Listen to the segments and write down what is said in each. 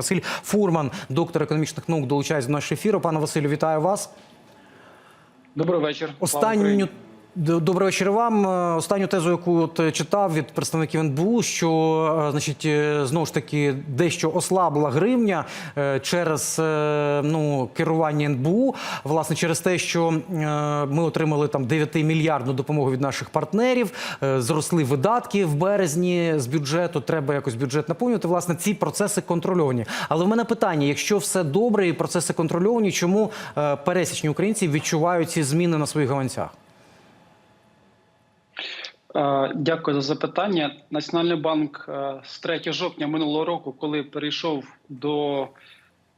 Василь Фурман, доктор економічних наук, долучається до нашого ефіру. Пане Василю, вітаю вас. Добрий вечір. Останню Україні. Д- Доброго вечора вам. Е, Останню тезу, яку от е, читав від представників НБУ, що е, значить знову ж таки дещо ослабла гривня через ну керування НБУ, власне, через те, що ми отримали там 9 мільярдну допомогу від наших партнерів, зросли видатки в березні з бюджету. Треба якось бюджет наповнювати. Власне, ці процеси контрольовані. Але в мене питання: якщо все добре і процеси контрольовані, чому пересічні українці відчувають ці зміни на своїх гаманцях? Е, Дякую за запитання. Національний банк е, з 3 жовтня минулого року, коли перейшов до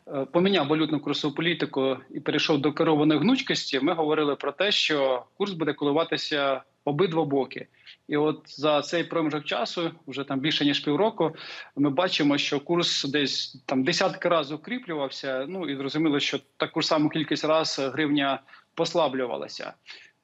е, поміняв валютну курсову політику і перейшов до керованої гнучкості, ми говорили про те, що курс буде коливатися обидва боки. І от за цей проміжок часу, вже там більше ніж півроку, ми бачимо, що курс десь там десятки разів укріплювався. Ну і зрозуміло, що таку саму кількість разів гривня послаблювалася.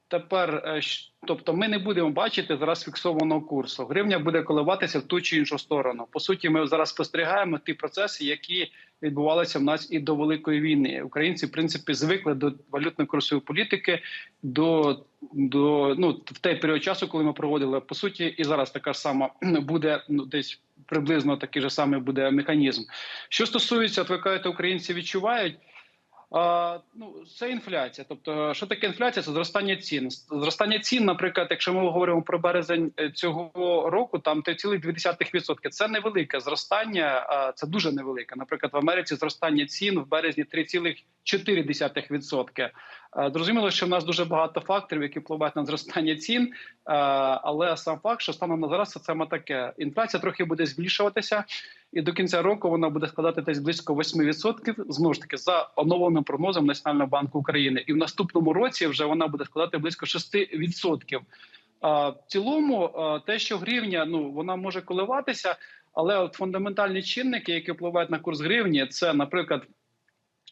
Тепер, е, тобто, ми не будемо бачити зараз фіксованого курсу. Гривня буде коливатися в ту чи іншу сторону. По суті, ми зараз спостерігаємо ті процеси, які відбувалися в нас і до великої війни. Українці, в принципі, звикли до валютно-курсової політики, до, до ну в той період часу, коли ми проводили по суті, і зараз така ж сама буде ну десь приблизно такий же самий буде механізм. Що стосується, от ви кажете, українці відчувають. Ну, це інфляція. Тобто, що таке інфляція? Це зростання цін. Зростання цін, наприклад, якщо ми говоримо про березень е, цього року, там 3,2%. Це невелике зростання, це дуже невелике. Наприклад, в Америці зростання цін в березні 3,4%. Е, Зрозуміло, що в нас дуже багато факторів, які впливають на зростання цін. е, Але сам факт, що станом на зараз це саме таке. Інфляція трохи буде збільшуватися, і до кінця року вона буде складати десь близько 8%, знову ж таки за оновленим прогнозом Національного банку України. І в наступному році вже вона буде складати близько 6%. А, в цілому, те, що гривня ну вона може коливатися, але от фундаментальні чинники, які впливають на курс гривні, це, наприклад,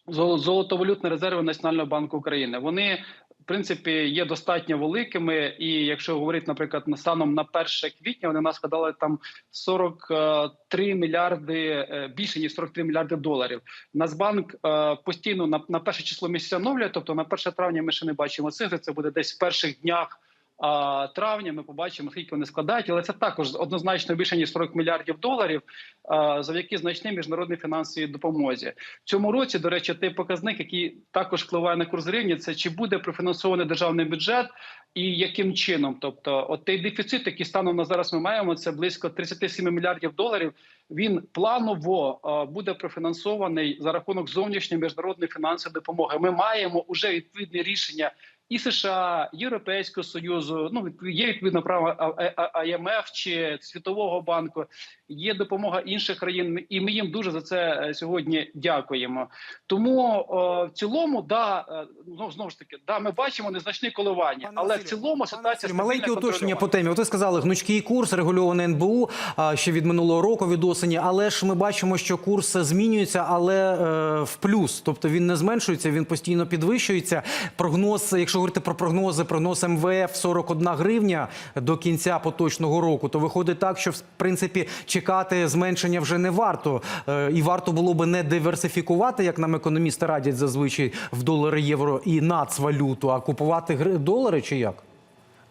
золотовалютні резерви Національного банку України. Вони принципі є достатньо великими. І якщо говорити, наприклад, на станом на 1 квітня, вони нас складали там 43 мільярди е, більше ніж 43 мільярди доларів. Нацбанк е, постійно на, на перше число місяця оновлює, тобто на 1 травня ми ще не бачимо цифри. Це буде десь в перших днях. А травня ми побачимо, скільки вони складають, але це також однозначно більше ніж 40 мільярдів доларів, завдяки значній міжнародній фінансовій допомозі. В цьому році, до речі, той показник, який також впливає на курс гривні, це чи буде профінансований державний бюджет і яким чином. Тобто, от той дефіцит, який станом на зараз ми маємо, це близько 37 мільярдів доларів. Він планово буде профінансований за рахунок зовнішньої міжнародної фінансової допомоги. Ми маємо уже відповідне рішення і США, Європейського союзу. Ну є відповідно право АМФ чи Світового банку. Є допомога інших країн, і ми їм дуже за це е, сьогодні дякуємо. Тому о, в цілому, да е, ну знову ж таки, да, ми бачимо незначні коливання, Пане але в цілому Пане ситуація стабільна, маленьке уточнення по темі. От ви сказали, гнучкий курс регульований НБУ ще від минулого року від осені. Але ж ми бачимо, що курс змінюється, але е, в плюс. Тобто він не зменшується, він постійно підвищується. Прогноз, якщо говорити про прогнози, прогноз МВФ 41 гривня до кінця поточного року, то виходить так, що в принципі чекати зменшення вже не варто. Е, і варто було би не диверсифікувати, як нам економісти радять зазвичай в долари, євро і нацвалюту, а купувати долари чи як?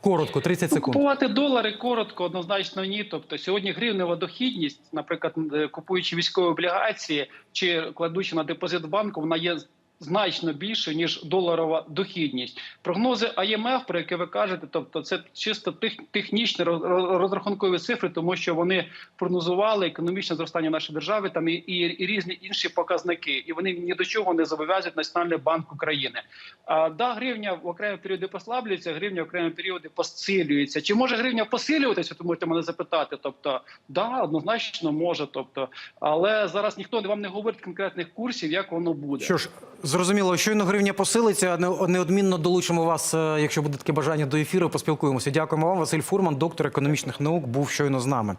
Коротко, 30 Ну, секунд. Купувати долари коротко, однозначно ні. Тобто сьогодні гривнева дохідність, наприклад, е, купуючи військові облігації чи кладучи на депозит в банку, вона є значно більше ніж доларова дохідність. Прогнози ІМФ, про які ви кажете, тобто це чисто тех, технічні роз- роз- розрахункові цифри, тому що вони прогнозували економічне зростання нашої держави там і, і, і різні інші показники, і вони ні до чого не зобов'язують Національний банк України. А да, гривня в окремі періоди послаблюється, гривня в окремі періоди посилюється. Чи може гривня посилюватися? То можете мене запитати. Тобто, да, однозначно може. Тобто, але зараз ніхто вам не говорить конкретних курсів, як воно буде. Що ж, зрозуміло, щойно гривня посилиться. не- Неодмінно долучимо вас, е, якщо буде таке бажання до ефіру. Поспілкуємося. Дякуємо вам. Василь Фурман, доктор економічних наук, був щойно з нами.